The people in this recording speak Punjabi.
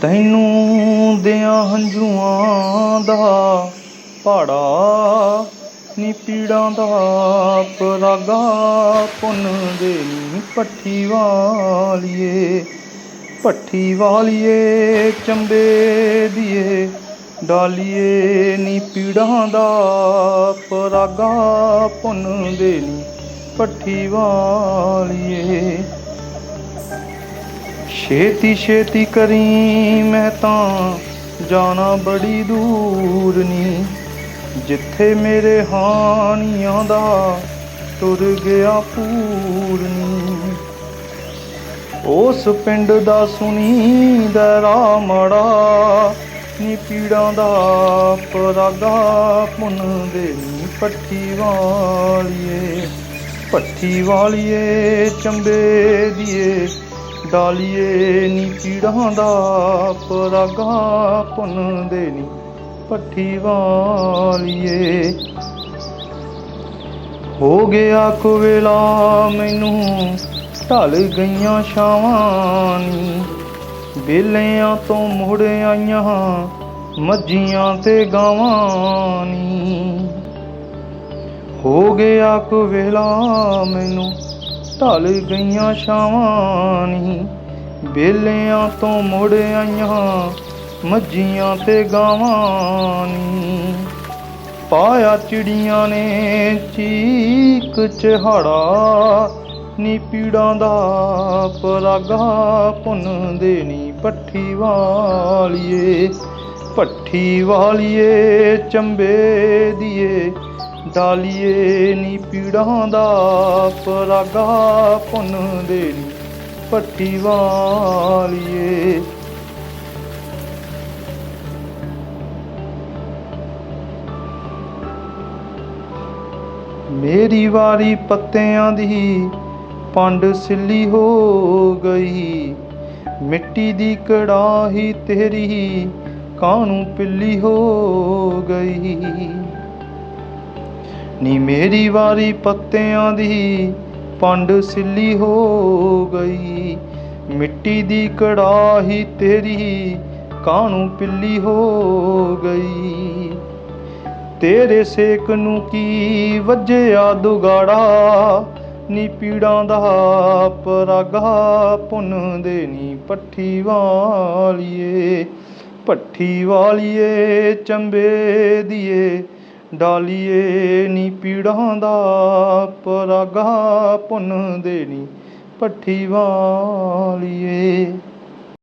ਤੈਨੂੰ ਦਿਆਂ ਹੰਝੂਆਂ ਦਾ ਪਾੜਾ ਨੀ ਪੀੜਾਂ ਦਾ ਪਰਾਗਾ ਪੁੰਨ ਦੇ ਨੀ ਪੱਠੀ ਵਾਲੀਏ ਪੱਠੀ ਵਾਲੀਏ ਚੰਬੇ ਦੀਏ, ਡਾਲੀਏ ਨੀ ਪੀੜਾਂ ਦਾ ਪਰਾਗਾ ਪੁੰਨ ਦੇ ਨੀ ਪੱਠੀ ਵਾਲੀਏ। ਛੇਤੀ ਛੇਤੀ ਕਰੀ ਮੈਂ ਤਾਂ, ਜਾਣਾ ਬੜੀ ਦੂਰ ਨੀ। ਜਿੱਥੇ ਮੇਰੇ ਹਾਨੀਆਂ ਦਾ ਤੁਰ ਗਿਆ ਪੂਰਨੀ ਉਸ ਪਿੰਡ ਦਾ ਸੁਣੀ ਦਰਾ ਮੜਾ, ਨੀ ਪੀੜਾਂ ਦਾ ਪਰਾਗਾ ਪੁੰਨ ਦੇ ਨੀ ਪੱਠੀ ਵਾਲੀਏ। ਪੱਠੀ ਵਾਲੀਏ, ਚੰਬੇ ਦੀਏ। ਡਾਲੀਏ ਨੀ ਪੀੜਾਂ ਦਾ ਪਰਾਗਾ ਪੁੰਨ ਦੇ ਨੀ ਪੱਠੀ ਵਾਲੀਏ। ਹੋ ਗਿਆ ਕੁਵੇਲਾ ਮੈਨੂੰ ਢਲ ਗਈਆਂ ਛਾਵਾਂ ਨੀ। ਬੇਲਿਆਂ ਤੋਂ ਮੁੜ ਆਈਆਂ ਮੱਝੀਆਂ ਤੇ ਗਾਵਾਂ ਨੀ। ਹੋ ਗਿਆ ਕੁਵੇਲਾ ਮੈਨੂੰ ਢਲ ਗਈਆਂ ਛਾਵਾਂ ਨੀ। ਬੇਲਿਆਂ ਤੋਂ ਮੁੜ ਆਈਆਂ, ਮੱਝੀਆਂ ਤੇ ਗਾਵਾਂ ਨੀ। ਪਾਇਆ ਚਿੜੀਆਂ ਨੇ ਚੀਕ ਚਹਾੜਾ, ਨੀ ਪੀੜਾਂ ਦਾ ਪਰਾਗਾ ਪੁੰਨ ਦੇ ਨੀ ਪੱਠੀ ਵਾਲੀਏ। ਪੱਠੀ ਵਾਲੀਏ, ਚੰਬੇ ਦੀਏ। ਡਾਲੀਏ ਨੀ ਪੀੜਾਂ ਦਾ ਪਰਾਗਾ ਪੁੰਨ ਦੇ ਨੀ ਪੱਠੀ ਵਾਲੀਏ। ਮੇਰੀ ਵਾਰੀ ਪੱਤਿਆਂ ਦੀ ਪੰਡ ਸਿੱਲੀ ਹੋ ਗਈ, ਮਿੱਟੀ ਦੀ ਕੜਾਹੀ ਤੇਰੀ ਕਾਣੂ ਪਿੱਲੀ ਹੋ ਗਈ। ਨੀ ਮੇਰੀ ਵਾਰੀ ਪੱਤਿਆਂ ਦੀ ਪੰਡ ਸਿੱਲੀ ਹੋ ਗਈ। ਮਿੱਟੀ ਦੀ ਕੜਾਹੀ ਤੇਰੀ ਕਾਹਨੂੰ ਪਿੱਲੀ ਹੋ ਗਈ। ਤੇਰੇ ਸੇਕ ਨੂੰ ਕੀ ਵੱਜਿਆ ਦੁਗਾੜਾ? ਨੀ ਪੀੜਾਂ ਦਾ ਪਰਾਗਾ ਪੁੰਨ ਦੇ ਨੀ ਪੱਠੀ ਵਾਲੀਏ। ਪੱਠੀ ਵਾਲੀਏ, ਚੰਬੇ ਦੀਏ। ਡਾਲੀਏ ਨੀ ਪੀੜਾਂ ਦਾ ਪਰਾਗਾ ਪੁੰਨ ਦੇ ਨੀ ਭੱਠੀ ਵਾਲੀਏ।